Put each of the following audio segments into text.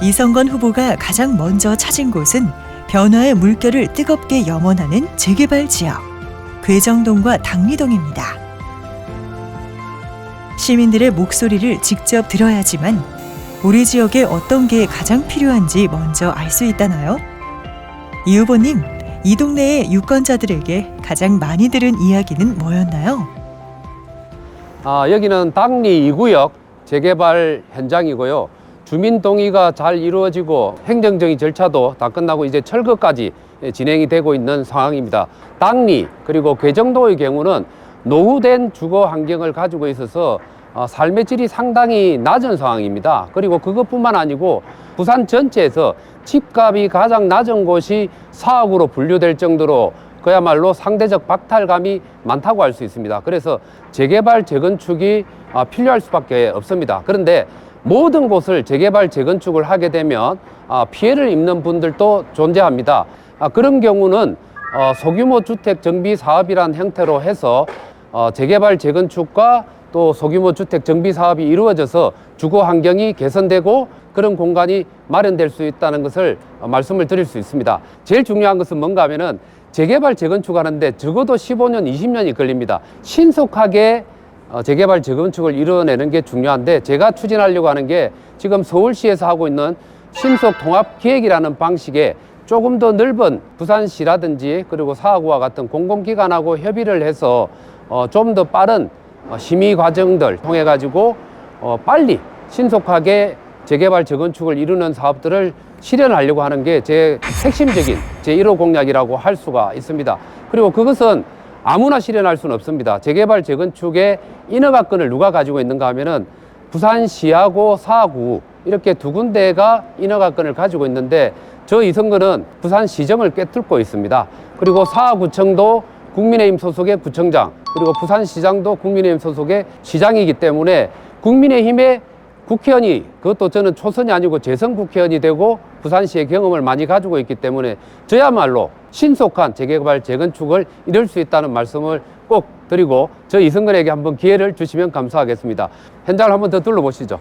이성건 후보가 가장 먼저 찾은 곳은 변화의 물결을 뜨겁게 염원하는 재개발 지역 괴정동과 당리동입니다. 시민들의 목소리를 직접 들어야지만 우리 지역에 어떤 게 가장 필요한지 먼저 알 수 있다나요? 이 후보님, 이 동네의 유권자들에게 가장 많이 들은 이야기는 뭐였나요? 아, 여기는 당리 2구역 재개발 현장이고요. 주민 동의가 잘 이루어지고 행정적인 절차도 다 끝나고 이제 철거까지 진행이 되고 있는 상황입니다. 당리 그리고 괴정도의 경우는 노후된 주거 환경을 가지고 있어서 어, 삶의 질이 상당히 낮은 상황입니다. 그리고 그것뿐만 아니고 부산 전체에서 집값이 가장 낮은 곳이 사업으로 분류될 정도로 그야말로 상대적 박탈감이 많다고 할 수 있습니다. 그래서 재개발, 재건축이 아, 필요할 수밖에 없습니다. 그런데 모든 곳을 재개발, 재건축을 하게 되면 아, 피해를 입는 분들도 존재합니다. 아, 그런 경우는 어, 소규모 주택 정비 사업이란 형태로 해서 어, 재개발, 재건축과 또 소규모 주택 정비 사업이 이루어져서 주거 환경이 개선되고 그런 공간이 마련될 수 있다는 것을 어, 말씀을 드릴 수 있습니다. 제일 중요한 것은 뭔가 하면은 재개발, 재건축하는데 적어도 15년, 20년이 걸립니다. 신속하게 어, 재개발, 재건축을 이뤄내는 게 중요한데 제가 추진하려고 하는 게 지금 서울시에서 하고 있는 신속 통합 기획이라는 방식의 조금 더 넓은 부산시라든지 그리고 사하구와 같은 공공기관하고 협의를 해서 어, 좀 더 빠른 어, 심의 과정들 통해 가지고 어, 빨리 신속하게 재개발 재건축을 이루는 사업들을 실현하려고 하는 게 제 핵심적인 제 1호 공약이라고 할 수가 있습니다. 그리고 그것은 아무나 실현할 수는 없습니다. 재개발 재건축의 인허가권을 누가 가지고 있는가 하면은 부산시하고 사구 이렇게 두 군데가 인허가권을 가지고 있는데 저 이 선거는 부산시정을 꿰뚫고 있습니다. 그리고 사구청도 국민의힘 소속의 구청장 그리고 부산시장도 국민의힘 소속의 시장이기 때문에 국민의힘의 국회의원이 그것도 저는 초선이 아니고 재선 국회의원이 되고 부산시의 경험을 많이 가지고 있기 때문에 저야말로 신속한 재개발 재건축을 이룰 수 있다는 말씀을 꼭 드리고 저 이승근에게 한번 기회를 주시면 감사하겠습니다. 현장을 한번 더 둘러보시죠.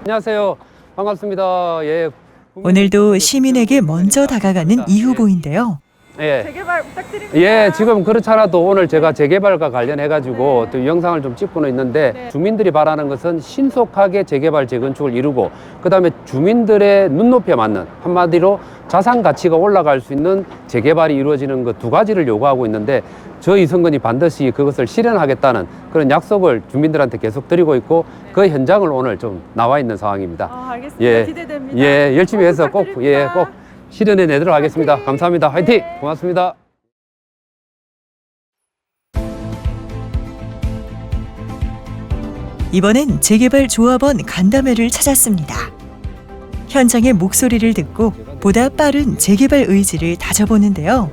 안녕하세요. 반갑습니다. 예. 오늘도 시민에게 먼저 다가가는 이 후보인데요. 네. 예. 재개발 부탁드립니다. 예, 지금 그렇잖아도 오늘 제가 재개발과 관련해가지고 네. 또 영상을 좀 찍고는 있는데 네. 주민들이 바라는 것은 신속하게 재개발, 재건축을 이루고 그 다음에 주민들의 눈높이에 맞는 한마디로 자산 가치가 올라갈 수 있는 재개발이 이루어지는 것두 가지를 요구하고 있는데 저 이성근이 반드시 그것을 실현하겠다는 그런 약속을 주민들한테 계속 드리고 있고 그 현장을 오늘 좀 나와 있는 상황입니다. 아, 알겠습니다. 예. 기대됩니다. 예, 열심히 해서 꼭, 예. 꼭 실현해 내도록 하겠습니다. 화이팅! 감사합니다. 화이팅! 네. 고맙습니다. 이번엔 재개발 조합원 간담회를 찾았습니다. 현장의 목소리를 듣고 보다 빠른 재개발 의지를 다져보는데요.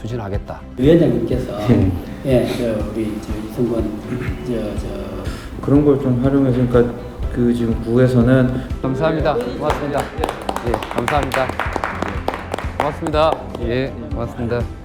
추진하겠다. 위원장님께서 네. 예, 저 우리 저 이승권 저저 그런 걸 좀 활용해서 그러니까 그 지금 구에서는 감사합니다. 고맙습니다. 예, 감사합니다. 예, 고맙습니다. 예, 고맙습니다.